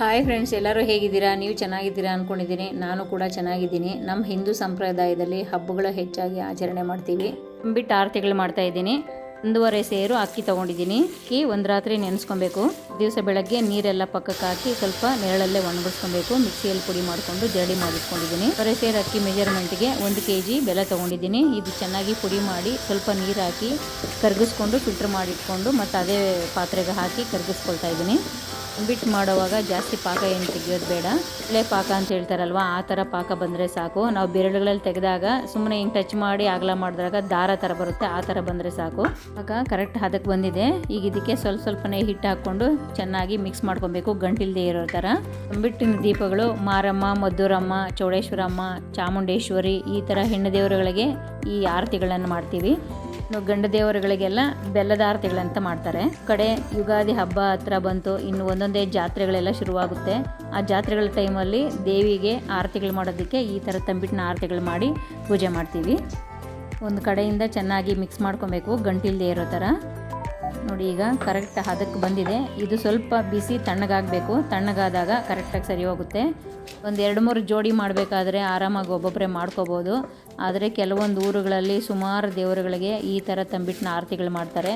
Hi friends ಎಲ್ಲರೂ ಹೇಗಿದ್ದೀರಾ? ನೀವು ಚೆನ್ನಾಗಿದ್ದೀರಾ ಅಂದ್ಕೊಂಡಿದ್ದೀನಿ ನಾನು ಕೂಡ ಚೆನ್ನಾಗಿದ್ದೀನಿ. ನಮ್ಮ ಹಿಂದೂ ಸಂಪ್ರದಾಯದಲ್ಲಿ ಹಬ್ಬಗಳು ಹೆಚ್ಚಾಗಿ ಆಚರಣೆ ಮಾಡ್ತೀವಿ. ಬಿಟ್ಟು ಆರತಿಗಳು ಮಾಡ್ತಾ ಇದ್ದೀನಿ. ಒಂದೂವರೆ ಸೇರು ಅಕ್ಕಿ ತೊಗೊಂಡಿದ್ದೀನಿ. ಅಕ್ಕಿ ಒಂದು ರಾತ್ರಿ ನೆನೆಸ್ಕೊಬೇಕು. ದಿವಸ ಬೆಳಗ್ಗೆ ನೀರೆಲ್ಲ ಪಕ್ಕಕ್ಕೆ ಹಾಕಿ ಸ್ವಲ್ಪ ನೆರಳಲ್ಲೇ ಒಣಗಿಸ್ಕೊಬೇಕು. ಮಿಕ್ಸಿಯಲ್ಲಿ ಪುಡಿ ಮಾಡಿಕೊಂಡು ಜರಡಿ ಮಾಡಿಸ್ಕೊಂಡಿದ್ದೀನಿ. ಒಂದೂವರೆ ಸೇರು ಅಕ್ಕಿ ಮೆಜರ್ಮೆಂಟ್ಗೆ ಒಂದು ಕೆ ಜಿ ಬೆಲ್ಲ ತೊಗೊಂಡಿದ್ದೀನಿ. ಇದು ಚೆನ್ನಾಗಿ ಪುಡಿ ಮಾಡಿ ಸ್ವಲ್ಪ ನೀರು ಹಾಕಿ ಕರಗಿಸ್ಕೊಂಡು, ಫಿಲ್ಟರ್ ಮಾಡಿಟ್ಕೊಂಡು ಮತ್ತು ಅದೇ ಪಾತ್ರೆಗೆ ಹಾಕಿ ಕರಗಿಸ್ಕೊಳ್ತಾ ಇದ್ದೀನಿ. ಬಿಟ್ಟು ಮಾಡುವಾಗ ಜಾಸ್ತಿ ಪಾಕ ಏನು ತೆಗಿಯೋದು ಬೇಡ. ಒಳ್ಳೆ ಪಾಕ ಅಂತ ಹೇಳ್ತಾರಲ್ವ, ಆ ಥರ ಪಾಕ ಬಂದರೆ ಸಾಕು. ನಾವು ಬೆರಳುಗಳಲ್ಲಿ ತೆಗೆದಾಗ ಸುಮ್ಮನೆ ಹಿಂಗೆ ಟಚ್ ಮಾಡಿ ಅಗಲ ಮಾಡಿದಾಗ ದಾರ ಥರ ಬರುತ್ತೆ, ಆ ಥರ ಬಂದರೆ ಸಾಕು. ಪಾಕ ಕರೆಕ್ಟ್ ಹದಕ್ಕೆ ಬಂದಿದೆ. ಈಗ ಇದಕ್ಕೆ ಸ್ವಲ್ಪ ಸ್ವಲ್ಪನೇ ಹಿಟ್ಟು ಹಾಕ್ಕೊಂಡು ಚೆನ್ನಾಗಿ ಮಿಕ್ಸ್ ಮಾಡ್ಕೊಬೇಕು ಗಂಟಿಲ್ದೇ ಇರೋ ಥರ. ಬಿಟ್ಟಿನ ದೀಪಗಳು ಮಾರಮ್ಮ ಮದ್ದೂರಮ್ಮ ಚೌಡೇಶ್ವರಮ್ಮ, ಚಾಮುಂಡೇಶ್ವರಿ ಈ ಥರ ಹೆಣ್ಣು ದೇವರುಗಳಿಗೆ ಈ ಆರತಿಗಳನ್ನು ಮಾಡ್ತೀವಿ. ಗಂಡ ದೇವರುಗಳಿಗೆಲ್ಲ ಬೆಲ್ಲದ ಆರತಿಗಳಂತ ಮಾಡ್ತಾರೆ. ಕಡೆ ಯುಗಾದಿ ಹಬ್ಬ ಹತ್ರ ಬಂತು, ಇನ್ನು ಒಂದೊಂದೇ ಜಾತ್ರೆಗಳೆಲ್ಲ ಶುರುವಾಗುತ್ತೆ. ಆ ಜಾತ್ರೆಗಳ ಟೈಮಲ್ಲಿ ದೇವಿಗೆ ಆರತಿಗಳು ಮಾಡೋದಕ್ಕೆ ಈ ಥರ ತಂಬಿಟ್ಟಿನ ಆರತಿಗಳು ಮಾಡಿ ಪೂಜೆ ಮಾಡ್ತೀವಿ. ಒಂದು ಕಡೆಯಿಂದ ಚೆನ್ನಾಗಿ ಮಿಕ್ಸ್ ಮಾಡ್ಕೊಬೇಕು, ಗಂಟಿಲ್ದೇ ಇರೋ ಥರ. ನೋಡಿ ಈಗ ಕರೆಕ್ಟ್ ಹದಕ್ಕೆ ಬಂದಿದೆ. ಇದು ಸ್ವಲ್ಪ ಬಿಸಿ ತಣ್ಣಗಾಗಬೇಕು. ತಣ್ಣಗಾದಾಗ ಕರೆಕ್ಟಾಗಿ ಸರಿ ಹೋಗುತ್ತೆ. ಒಂದು ಎರಡು ಮೂರು ಜೋಡಿ ಮಾಡಬೇಕಾದ್ರೆ ಆರಾಮಾಗಿ ಒಬ್ಬೊಬ್ಬರೇ ಮಾಡ್ಕೋಬೋದು. ಆದರೆ ಕೆಲವೊಂದು ಊರುಗಳಲ್ಲಿ ಸುಮಾರು ದೇವರುಗಳಿಗೆ ಈ ಥರ ತಂಬಿಟ್ಟಿನ ಆರತಿಗಳು ಮಾಡ್ತಾರೆ.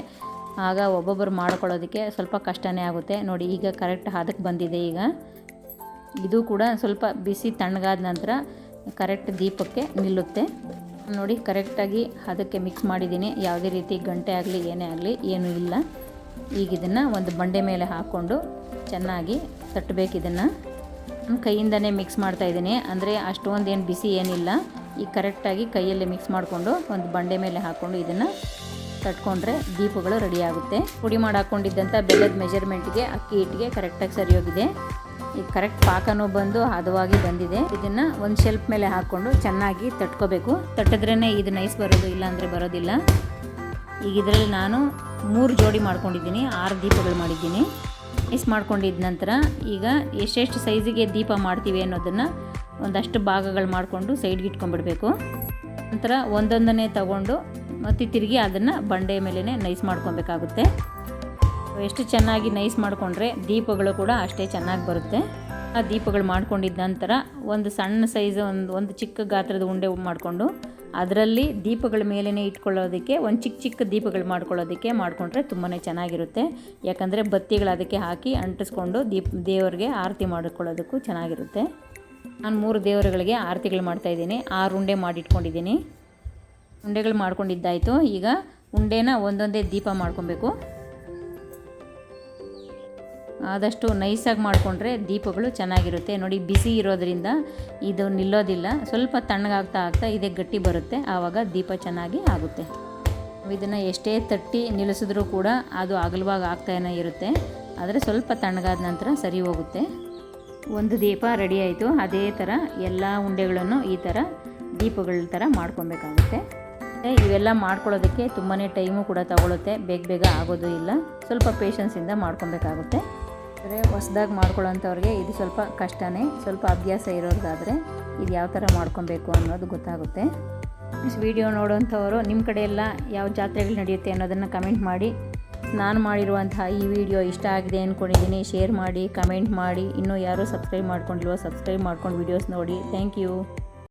ಆಗ ಒಬ್ಬೊಬ್ಬರು ಮಾಡ್ಕೊಳ್ಳೋದಕ್ಕೆ ಸ್ವಲ್ಪ ಕಷ್ಟನೇ ಆಗುತ್ತೆ. ನೋಡಿ ಈಗ ಕರೆಕ್ಟ್ ಹದಕ್ಕೆ ಬಂದಿದೆ ಈಗ. ಇದು ಕೂಡ ಸ್ವಲ್ಪ ಬಿಸಿ ತಣ್ಣಗಾದ ನಂತರ ಕರೆಕ್ಟ್ ದೀಪಕ್ಕೆ ನಿಲ್ಲುತ್ತೆ. ನೋಡಿ, ಕರೆಕ್ಟಾಗಿ ಅದಕ್ಕೆ ಮಿಕ್ಸ್ ಮಾಡಿದ್ದೀನಿ. ಯಾವುದೇ ರೀತಿ ಗಂಟೆ ಆಗಲಿ, ಏನೇ ಆಗಲಿ, ಏನೂ ಇಲ್ಲ. ಈಗ ಇದನ್ನು ಒಂದು ಬಂಡೆ ಮೇಲೆ ಹಾಕ್ಕೊಂಡು ಚೆನ್ನಾಗಿ ತಟ್ಟಬೇಕು ಇದನ್ನು. ನಾನು ಕೈಯಿಂದನೇ ಮಿಕ್ಸ್ ಮಾಡ್ತಾ ಇದ್ದೀನಿ. ಅಂದರೆ ಅಷ್ಟೊಂದು ಏನು ಬಿಸಿ ಏನಿಲ್ಲ. ಈಗ ಕರೆಕ್ಟಾಗಿ ಕೈಯಲ್ಲಿ ಮಿಕ್ಸ್ ಮಾಡಿಕೊಂಡು ಒಂದು ಬಂಡೆ ಮೇಲೆ ಹಾಕ್ಕೊಂಡು ಇದನ್ನು ತಟ್ಕೊಂಡ್ರೆ ದೀಪಗಳು ರೆಡಿಯಾಗುತ್ತೆ ಪುಡಿ ಮಾಡಿ ಹಾಕ್ಕೊಂಡಿದ್ದಂಥ ಬೆಲ್ಲದ ಮೆಜರ್ಮೆಂಟ್ಗೆ ಅಕ್ಕಿ ಹಿಟ್ಟಿಗೆ ಕರೆಕ್ಟಾಗಿ ಸರಿ ಹೋಗಿದೆ ಈಗ ಕರೆಕ್ಟ್ ಪಾಕನೂ ಬಂದು ಹದವಾಗಿ ಬಂದಿದೆ. ಇದನ್ನು ಒಂದು ಶೆಲ್ಫ್ ಮೇಲೆ ಹಾಕ್ಕೊಂಡು ಚೆನ್ನಾಗಿ ತಟ್ಕೋಬೇಕು. ತಟ್ಟಿದ್ರೇ ಇದು ನೈಸ್ ಬರೋದು ಇಲ್ಲ ಅಂದರೆ ಬರೋದಿಲ್ಲ. ಈಗ ಇದರಲ್ಲಿ ನಾನು ಮೂರು ಜೋಡಿ ಮಾಡ್ಕೊಂಡಿದ್ದೀನಿ, ಆರು ದೀಪಗಳು ಮಾಡಿದ್ದೀನಿ. ನೈಸ್ ಮಾಡ್ಕೊಂಡಿದ್ದ ನಂತರ ಈಗ ಎಷ್ಟೆಷ್ಟು ಸೈಜಿಗೆ ದೀಪ ಮಾಡ್ತೀವಿ ಅನ್ನೋದನ್ನು ಒಂದಷ್ಟು ಭಾಗಗಳು ಮಾಡಿಕೊಂಡು ಸೈಡ್ಗೆ ಇಟ್ಕೊಂಡ್ಬಿಡ್ಬೇಕು. ನಂತರ ಒಂದೊಂದನ್ನೇ ತಗೊಂಡು ಮತ್ತೆ ತಿರುಗಿ ಅದನ್ನು ಬಂಡೆ ಮೇಲೇ ನೈಸ್ ಮಾಡ್ಕೊಬೇಕಾಗುತ್ತೆ. ಎಷ್ಟು ಚೆನ್ನಾಗಿ ನೈಸ್ ಮಾಡಿಕೊಂಡ್ರೆ ದೀಪಗಳು ಕೂಡ ಅಷ್ಟೇ ಚೆನ್ನಾಗಿ ಬರುತ್ತೆ. ಆ ದೀಪಗಳು ಮಾಡ್ಕೊಂಡಿದ್ದ ನಂತರ ಒಂದು ಸಣ್ಣ ಸೈಜ್ ಒಂದು ಒಂದು ಚಿಕ್ಕ ಗಾತ್ರದ ಉಂಡೆ ಮಾಡಿಕೊಂಡು ಅದರಲ್ಲಿ ದೀಪಗಳ ಮೇಲೇ ಇಟ್ಕೊಳ್ಳೋದಕ್ಕೆ, ಒಂದು ಚಿಕ್ಕ ಚಿಕ್ಕ ದೀಪಗಳು ಮಾಡ್ಕೊಳ್ಳೋದಕ್ಕೆ ಮಾಡಿಕೊಂಡ್ರೆ ತುಂಬಾ ಚೆನ್ನಾಗಿರುತ್ತೆ. ಯಾಕಂದರೆ ಬತ್ತಿಗಳು ಅದಕ್ಕೆ ಹಾಕಿ ಅಂಟಿಸ್ಕೊಂಡು ದೀಪ, ದೇವರಿಗೆ ಆರತಿ ಮಾಡಿಕೊಳ್ಳೋದಕ್ಕೂ ಚೆನ್ನಾಗಿರುತ್ತೆ. ನಾನು ಮೂರು ದೇವರುಗಳಿಗೆ ಆರತಿಗಳು ಮಾಡ್ತಾಯಿದ್ದೀನಿ ಆರು ಉಂಡೆ ಮಾಡಿಟ್ಕೊಂಡಿದ್ದೀನಿ. ಉಂಡೆಗಳು ಮಾಡ್ಕೊಂಡಿದ್ದಾಯಿತು. ಈಗ ಉಂಡೆನ ಒಂದೊಂದೇ ದೀಪ ಮಾಡ್ಕೊಬೇಕು. ಆದಷ್ಟು ನೈಸಾಗಿ ಮಾಡಿಕೊಂಡ್ರೆ ದೀಪಗಳು ಚೆನ್ನಾಗಿರುತ್ತೆ. ನೋಡಿ, ಬಿಸಿ ಇರೋದ್ರಿಂದ ಇದು ನಿಲ್ಲೋದಿಲ್ಲ. ಸ್ವಲ್ಪ ತಣ್ಣಗಾಗ್ತಾ ಆಗ್ತಾ ಇದೇ, ಗಟ್ಟಿ ಬರುತ್ತೆ. ಆವಾಗ ದೀಪ ಚೆನ್ನಾಗಿ ಆಗುತ್ತೆ. ಇದನ್ನು ಎಷ್ಟೇ ತಟ್ಟಿ ನಿಲ್ಲಿಸಿದ್ರೂ ಕೂಡ ಅದು ಅಗಲವಾಗಿ ಆಗ್ತಾನೆ ಇರುತ್ತೆ. ಆದರೆ ಸ್ವಲ್ಪ ತಣ್ಣಗಾದ ನಂತರ ಸರಿ ಹೋಗುತ್ತೆ. ಒಂದು ದೀಪ ರೆಡಿ ಆಯಿತು. ಅದೇ ಥರ ಎಲ್ಲ ಉಂಡೆಗಳನ್ನು ಈ ಥರ ದೀಪಗಳ ಥರ ಮಾಡ್ಕೊಬೇಕಾಗುತ್ತೆ. ಇವೆಲ್ಲ ಮಾಡ್ಕೊಳ್ಳೋದಕ್ಕೆ ತುಂಬಾ ಟೈಮು ಕೂಡ ತಗೊಳುತ್ತೆ. ಬೇಗ ಬೇಗ ಆಗೋದು ಇಲ್ಲ. ಸ್ವಲ್ಪ ಪೇಷನ್ಸಿಂದ ಮಾಡ್ಕೊಬೇಕಾಗುತ್ತೆ. ಅಂದರೆ ಹೊಸ್ದಾಗಿ ಮಾಡ್ಕೊಳ್ಳೋಂಥವ್ರಿಗೆ ಇದು ಸ್ವಲ್ಪ ಕಷ್ಟನೇ, ಸ್ವಲ್ಪ ಅಭ್ಯಾಸ ಇರೋದಾದರೆ ಇದು ಯಾವ ಥರ ಮಾಡ್ಕೊಬೇಕು ಅನ್ನೋದು ಗೊತ್ತಾಗುತ್ತೆ. ವಿಡಿಯೋ ನೋಡೋವಂಥವರು ನಿಮ್ಮ ಕಡೆ ಯಾವ ಜಾತ್ರೆಗಳು ನಡೆಯುತ್ತೆ ಅನ್ನೋದನ್ನು ಕಮೆಂಟ್ ಮಾಡಿ. ನಾನು ಮಾಡಿರುವಂತಹ ಈ ವಿಡಿಯೋ ಇಷ್ಟ ಆಗಿದೆ ಅಂದ್ಕೊಂಡಿದ್ದೀನಿ ಶೇರ್ ಮಾಡಿ ಕಮೆಂಟ್ ಮಾಡಿ. ಇನ್ನೂ ಯಾರೂ ಸಬ್ಸ್ಕ್ರೈಬ್ ಮಾಡ್ಕೊಂಡಿಲ್ವೋ ಸಬ್ಸ್ಕ್ರೈಬ್ ಮಾಡ್ಕೊಂಡು ವೀಡಿಯೋಸ್ ನೋಡಿ. Thank you